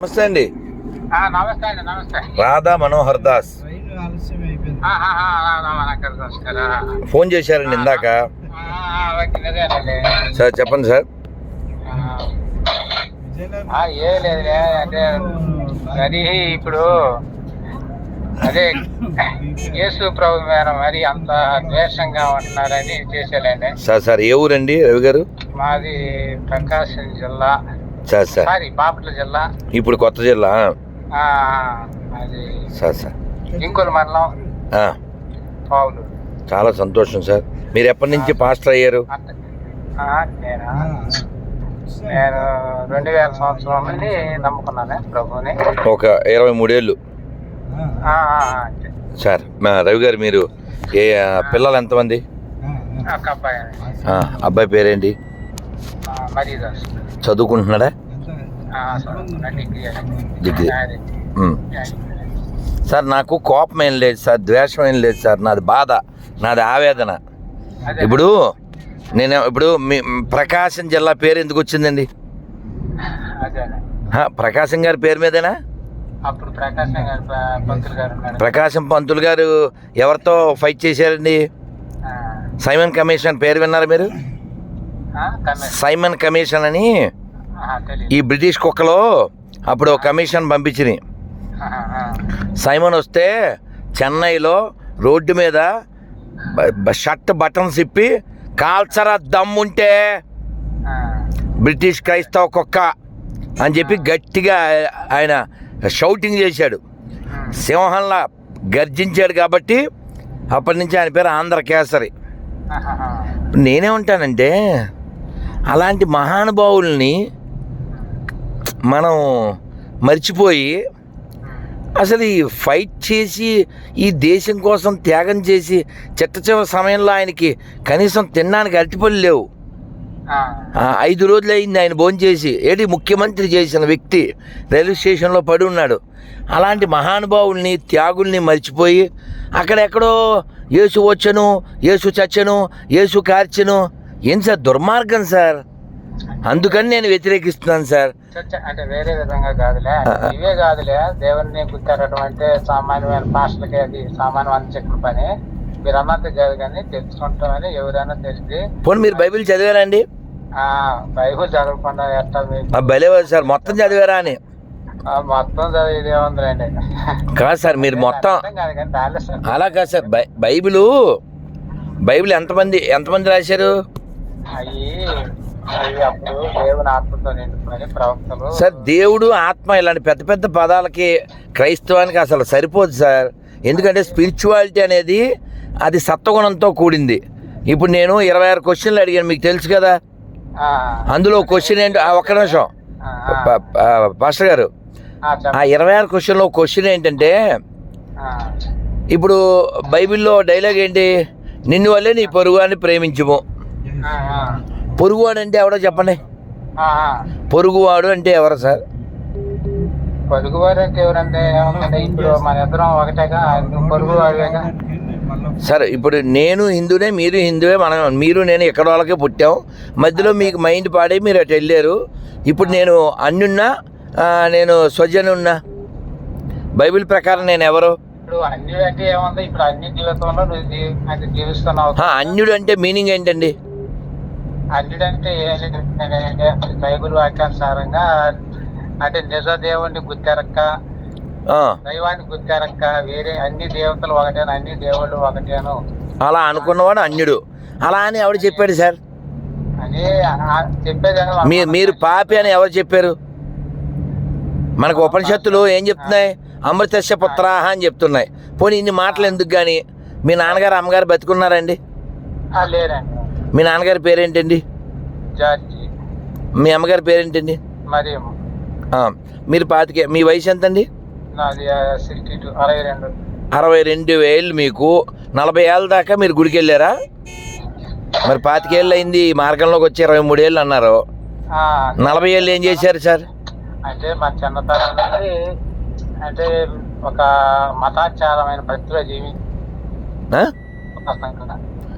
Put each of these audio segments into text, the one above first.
నమస్తే అండి. ఆ, నమస్తే అండి నమస్తే. రాధా మనోహర్ దాస్. ఫోన్ చేశారండి ఇందాక. సార్ చెప్పండి సార్. ఆ, విజయనగరం ఆ, ఏం లేదులే అంటే అది ఇప్పుడు అదే యేసు ప్రభు మరి అంత ద్వేషంగా ఉంటున్నారని చేసేలేండి సార్ సార్ ఏ ఊరండి రవి గారు? మాది ప్రకాశం జిల్లా. Sir sir. సారీ బాపట్ల జిల్లా. ఇప్పుడు కొత్త జిల్లా. అది సార్ సార్. ఇంకొల మండలం. పావులు. చాలా సంతోషం సార్. మీరు ఎప్పటి నుంచి పాస్టర్ అయ్యారు? నేనా? రెండు వేల సంవత్సరం నుండి నమ్ముకున్నాను ప్రభుని ఒక ఇరవై మూడేళ్ళు. సార్ మా రవి గారు మీరు ఏ పిల్లలు ఎంతమంది? అబ్బాయి. పేరేంటి? మరీదాస్. చదువుకుంటున్నాడా? డిగ్రీ. సార్ నాకు కోపం ఏం లేదు సార్ ద్వేషం ఏం లేదు సార్ నాది బాధ నాది ఆవేదన. ఇప్పుడు నేను ఇప్పుడు మీ ప్రకాశం జిల్లా పేరు ఎందుకు వచ్చిందండి? ప్రకాశం గారి పేరు మీదేనా? అప్పుడు ప్రకాశం గారు పంతులు గారు ఉన్నారు ప్రకాశం పంతులు గారు ఎవరితో ఫైట్ చేశారండి? సైమన్ కమిషన్ పేరు విన్నారా మీరు. సైమన్ కమిషన్ అని. ఈ బ్రిటిష్ కుక్కలో అప్పుడు ఒక కమిషన్ ఆ. సైమన్ వస్తే చెన్నైలో రోడ్డు మీద షర్ట్ బటన్స్ ఇప్పి కాల్చరా దమ్ముంటే బ్రిటిష్ క్రైస్తవ కుక్క అని చెప్పి గట్టిగా ఆయన షౌటింగ్ చేశాడు. సింహంలా గర్జించాడు కాబట్టి అప్పటి నుంచి ఆయన పేరు ఆంధ్ర కేసరి. ఆహా, ఆ. అలాంటి మహానుభావుల్ని మనం మర్చిపోయి అసలు ఈ ఫైట్ చేసి ఈ దేశం కోసం త్యాగం చేసి చిట్ట చివరి సమయంలో ఆయనకి కనీసం తినడానికి అరటిపళ్ళు లేవు. ఐదు రోజులు అయింది ఆయన భోంచేసి ఏది ముఖ్యమంత్రి చేసిన వ్యక్తి రైల్వే స్టేషన్లో పడి ఉన్నాడు. అలాంటి మహానుభావుల్ని త్యాగుల్ని మర్చిపోయి అక్కడెక్కడో యేసు వచ్చను యేసు చచ్చను యేసు కార్చెను ఏం సార్ దుర్మార్గం సార్? అందుకని నేను వ్యతిరేకిస్తున్నాను సార్. అంటే వేరే విధంగా కాదులే. ఇవే కాదులే. దేవుడిని గుర్తారటం అంటే సామాన్యమైన పాస్టర్లకి అది సామాన్యమైన చెక్కుల పని. మీరు అన్నది కాదు కానీ తెలుసుకుంటామని ఎవరైనా తెలిసి పోనీ మీరు బైబిల్ చదివారండి బైబుల్ చదవకుండా ఎట్లా బలేవారు సార్ మొత్తం చదివారా అని? మొత్తం చదివేది ఏముందిలేండి. కాదు సార్ మీరు మొత్తం అలా కాదు సార్ బై బైబిలు బైబిల్ ఎంతమంది ఎంతమంది రాశారు? అవి అవి అప్పుడు దేవుని ఆత్మతో నిండుకొని ప్రవక్తలు. సార్ దేవుడు ఆత్మ ఇలాంటి పెద్ద పెద్ద పదాలకి క్రైస్తవానికి అసలు సరిపోదు సార్. ఎందుకంటే స్పిరిచువాలిటీ అనేది అది సత్వగుణంతో కూడింది. ఇప్పుడు నేను ఇరవై ఆరు క్వశ్చన్లు అడిగాను మీకు తెలుసు కదా? అందులో క్వశ్చన్ ఏంటి ఒక్క నిమిషం. పాస్టర్ గారు ఆ, ఇరవై ఆరు క్వశ్చన్లో క్వశ్చన్ ఏంటంటే ఇప్పుడు బైబిల్లో డైలాగ్ ఏంటి? నిన్ను వల్లే నీ పొరుగువాడిని ప్రేమించుము. ఆ, ఆ, పొరుగువాడు అంటే ఎవడో చెప్పండి. పొరుగువాడు అంటే ఎవరు సార్? అంటే ఎవరంటే ఏముందంటే ఇప్పుడు మన ఇద్దరం ఒకటేగా సార్ ఇప్పుడు నేను హిందూనే మీరు హిందువే మనం మీరు నేను ఎక్కడ వాళ్ళకే పుట్టాం. మధ్యలో మీకు మైండ్ పాడే మీరు అటు వెళ్ళారు. ఇప్పుడు నేను అన్యున్నా నేను స్వజనున్నా. బైబిల్ ప్రకారం నేను ఎవరు? అన్యుడు అంటే మీనింగ్ ఏంటండి? ఏం లేదంటే బైబిల్ వాక్యానుసారంగా అంటే నిజ దేవుణ్ణి గుర్తెరక్క దైవాన్ని గుర్తెరక్క వేరే అన్ని దేవతలు ఒకటేను అన్ని దేవుళ్ళు ఒకటేను. అలా అనుకున్నవాడు అన్యుడు. అలా అని ఎవడు చెప్పాడు సార్? చెప్పేది మీరు పాపి అని ఎవరు చెప్పారు? మనకు ఉపనిషత్తులు ఏం చెప్తున్నాయి? అమృతస్య పుత్రాహ అని చెప్తున్నాయి. పోనీ ఇన్ని మాటలు ఎందుకు కానీ మీ నాన్నగారు అమ్మగారు బతుకున్నారండి? లేరండి మీ నాన్నగారి పేరేంటండి? జార్జి. మీ అమ్మగారి పేరేంటండి? మరి పాతికే మీ వయసు ఎంతండి? అరవై రెండు. అరవై రెండు వేలు మీకు. నలభై ఏళ్ళ దాకా మీరు గుడికి వెళ్ళారా మరి పాతికేళ్ళు అయింది ఈ మార్గంలోకి వచ్చి ఇరవై మూడేళ్ళు అన్నారు. ఆ, నలభై ఏళ్ళు ఏం చేశారు సార్? అంటే మా చిన్నతనం నుండి అంటే ఒక మతాచారమైన భక్తిలో జీవి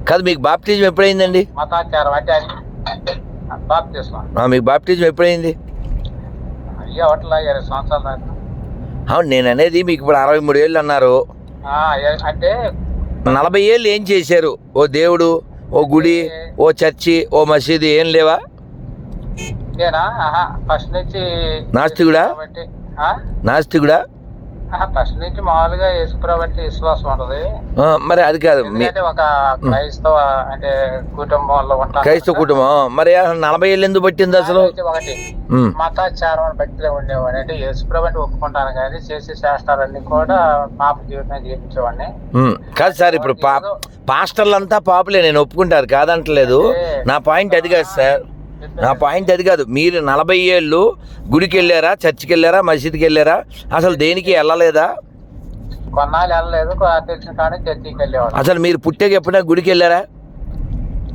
కదా మీకు బాప్టిజం ఎప్పుడైందండి? మతాచారం అంటే మీకు బాప్టిజం ఎప్పుడైంది? అయ్యి ఇరవై సంవత్సరాల దాకా. అవును నేను అనేది మీకు ఇప్పుడు అరవై మూడు ఏళ్ళు అన్నారు. అంటే నలభై ఏళ్ళు ఏం చేశారు? ఓ దేవుడు ఓ గుడి ఓ చర్చి ఓ మసీదు ఏం లేవా? నేనా? ఆహా ఫస్ట్ నుంచి నాస్తికుడా? నాస్తికుడా? ఫస్ట్ నుంచి మామూలుగా యేసుప్రభు అంటే విశ్వాసం ఉంటది. మరి అది కాదు ఎందుకంటే ఒక క్రైస్తవ అంటే కుటుంబంలో ఉంటాం క్రైస్తవ కుటుంబం. మరి నలభై ఏళ్ళు ఎందుకు పట్టింది అసలు? ఒకటి మతాచారం బట్టిలో ఉండేవాడు అంటే యేసుప్రభు అంటే ఒప్పుకుంటాను కానీ చేసే శాస్త్రాలన్నీ కూడా పాప జీవితం జీవించేవాడిని. కాదు సార్ ఇప్పుడు పాస్టర్లంతా పాపులే నేను ఒప్పుకుంటారు కాదంటలేదు. నా పాయింట్ అది కాదు సార్. నా పాయింట్ అది కాదు. మీరు నలభై ఏళ్ళు గుడికి వెళ్ళారా చర్చికి వెళ్ళారా మసీద్కి వెళ్ళారా అసలు దేనికి వెళ్ళలేదా? కొన్నాళ్ళు వెళ్ళలేదు కొ- తెలిసిన కానీ చర్చికి వెళ్ళేవాడు అసలు మీరు పుట్టాక ఎప్పుడైనా గుడికి వెళ్ళారా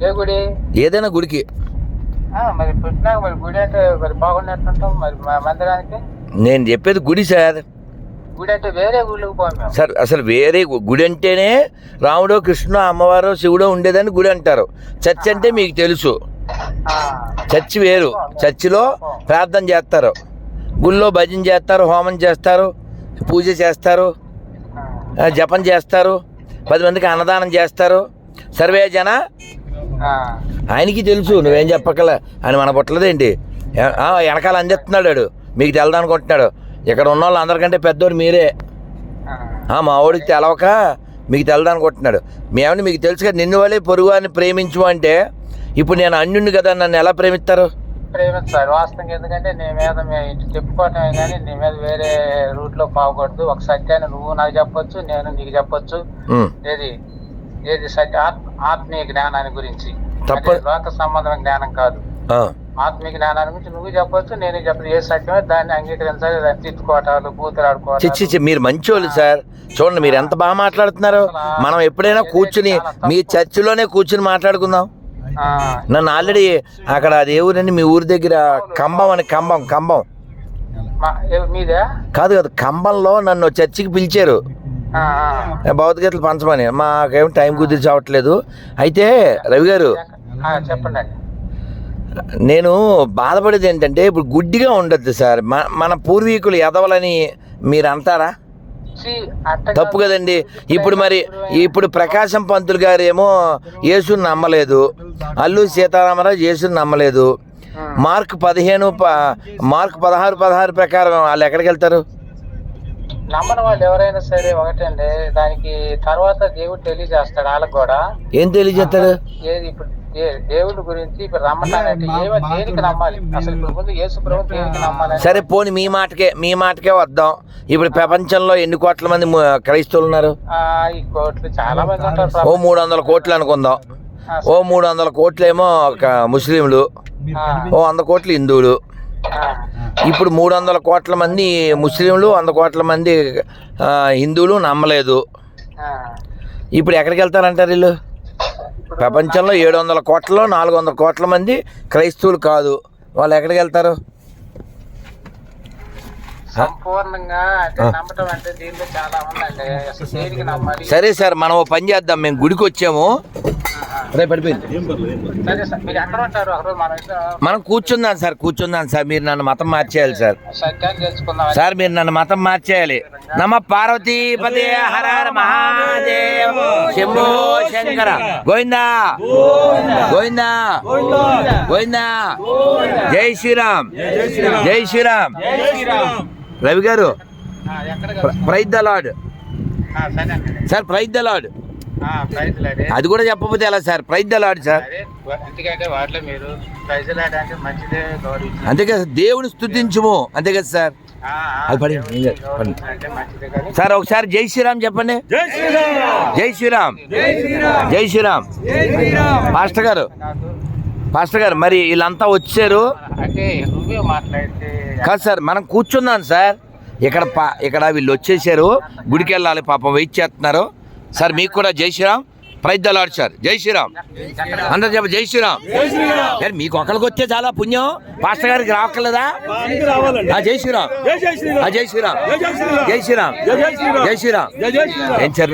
ఏ గుడి? ఏదైనా గుడికి. మరి పుట్టినాక మరి గుడి అంటే మరి బాగున్నట్టుంటాం మరి మందిరానికి. నేను చెప్పేది గుడి సార్. గుడి అంటే వేరే మేము. సార్ అసలు వేరే గుడి అంటేనే రాముడు కృష్ణ అమ్మవారు శివుడు ఉండేదని గుడి అంటారు. చర్చ్ అంటే మీకు తెలుసు. చర్చి వేరు. చర్చిలో ప్రార్థన చేస్తారు. గుళ్ళో భజన చేస్తారు హోమం చేస్తారు పూజ చేస్తారు జపం చేస్తారు పది మందికి అన్నదానం చేస్తారు. సర్వే జన ఆయనకి తెలుసు నువ్వేం చెప్పకల ఆయన మన పుట్టలేదేంటి వెనకాల అందిస్తున్నాడు వాడు. మీకు తెలదనుకుంటున్నాడు ఇక్కడ ఉన్న వాళ్ళు అందరికంటే పెద్దోడు మీరే. మావాడికి మా వాడికి తెలవక మీకు తెలదనుకుంటున్నాడు మేమని మీకు తెలుసు కదా నిన్ను వాళ్ళే పొరుగు అని ప్రేమించు అంటే ఇప్పుడు నేను అన్యుణ్ణి కదా నన్ను ఎలా ప్రేమిస్తారు? ప్రేమిస్తారు. వాస్తవంగా ఎందుకంటే నీ మీద చెప్పుకోవటమే కానీ నీ మీద వేరే రూట్లో పోకూడదు ఒక సత్యాన్ని నువ్వు నాకు చెప్పొచ్చు నేను నీకు చెప్పొచ్చు. ఏది? ఏది సత్య? ఆత్మ ఆత్మీయ జ్ఞానాన్ని గురించి. లోక సంబంధమైన జ్ఞానం కాదు. ఆత్మీయ జ్ఞానాన్ని గురించి నువ్వు చెప్పొచ్చు నేను చెప్పదు ఏ సత్యమే దాన్ని అంగీకరించాలి దాన్ని తిట్టుకోవటాలు చి, మీరు మంచోళ్ళు సార్. చూడండి మీరు ఎంత బాగా మాట్లాడుతున్నారు? మనం ఎప్పుడైనా కూర్చుని మీ చర్చిలోనే కూర్చుని మాట్లాడుకుందాం. నన్ను ఆల్రెడీ అక్కడ అది ఏ ఊరండి? మీ ఊరి దగ్గర కంబం అని కంబం కంబం. కాదు కాదు కంబంలో నన్ను చర్చికి పిలిచారు. భౌతికతలు పంచమని. మాకేం టైం కుదిరి చావట్లేదు అయితే రవి గారు చెప్పండి నేను బాధపడేది ఏంటంటే ఇప్పుడు గుడ్డిగా ఉండొద్దు సార్. మన పూర్వీకులు ఎదవలని మీరు అంటారా తప్పు కాదు. కదండి ఇప్పుడు మరి ఇప్పుడు ప్రకాశం పంతులు గారు ఏమో యేసుని నమ్మలేదు. అల్లు సీతారామరాజు యేసుని నమ్మలేదు. మార్క్ పదిహేను మార్క్ పదహారు పదహారు ప్రకారం వాళ్ళు ఎక్కడికి వెళ్తారు? నమ్మని వాళ్ళు ఎవరైనా సరే ఒకటండి దానికి తర్వాత దేవుడు తెలియజేస్తాడు వాళ్ళకి కూడా. ఏం తెలియజేస్తాడు ఏది ఇప్పుడు దేవుడి గురించి దేనికి నమ్మాలి? అసలు నమ్మాలి సరే పోని మీ మాటకే మీ మాటకే వద్దాం. ఇప్పుడు ప్రపంచంలో ఎన్ని కోట్ల మంది క్రైస్తవులు ఉన్నారు? ఆ, ఈ కోట్లు చాలా మంది ఉంటారు ఓ ప్రభు. మూడు వందల కోట్లు అనుకుందాం. ఓ మూడు వందల కోట్లు ఏమో ఒక ముస్లింలు. ఓ వంద కోట్లు హిందువులు. ఇప్పుడు మూడు వందల కోట్ల మంది ముస్లింలు వంద కోట్ల మంది హిందువులు నమ్మలేదు. ఆ. ఇప్పుడు ఎక్కడికి వెళ్తారంటారు వీళ్ళు? ప్రపంచంలో ఏడు వందల కోట్లలో నాలుగు వందల కోట్ల మంది క్రైస్తవులు కాదు. వాళ్ళు ఎక్కడికి వెళ్తారు? సరే సార్ మనం పని చేద్దాం. మేము గుడికి వచ్చాము రే పడిపోయింది. మనం కూర్చుందాం సార్ కూర్చుందాం సార్. మీరు నన్ను మతం మార్చేయాలి సార్. సార్ మీరు నన్ను మతం మార్చేయాలి. నమ పార్వతీపదే హర హర మహాదేవ్. శంభో శంకర. గోవిందా. గోవిందా. గోవిందా. జై శ్రీరామ్. జై శ్రీరామ్. రవి గారు ఆ, ఎక్కడ ప్రైజ్ ద లార్డ్. ఆ, సరే ప్రైజ్ ద ప్రైజ్లు అదే. అది కూడా చెప్పకపోతే ఎలా sir? Praise the lord sir? అంతే కదా దేవుని స్తుతించుము. అంతే కదా సార్? అది సార్ ఒకసారి జై శ్రీరామ్ చెప్పండి. జై శ్రీరామ్. జై శ్రీరామ్. పాస్టర్ గారు కాదు పాస్టర్ గారు మరి వీళ్ళంతా వచ్చారు. కాదు సార్ మనం కూర్చున్నాం సార్. ఇక్కడ పా ఇక్కడ వీళ్ళు వచ్చేసారు. గుడికి వెళ్ళాలి పాపం వెయిట్ చేస్తున్నారు. సార్ మీకు కూడా జై శ్రీరామ్ ప్రైజ్ దలాడు సార్ జై శ్రీరామ్ అందరు చెప్ప జై శ్రీరామ్ మీకు ఒకరికి వచ్చే చాలా పుణ్యం పాస్టర్ గారికి రావక్కర్లేదా జై శ్రీరామ్ ఆ, జై శ్రీరామ్ జై శ్రీరామ్ జై శ్రీరామ్ ఏం సార్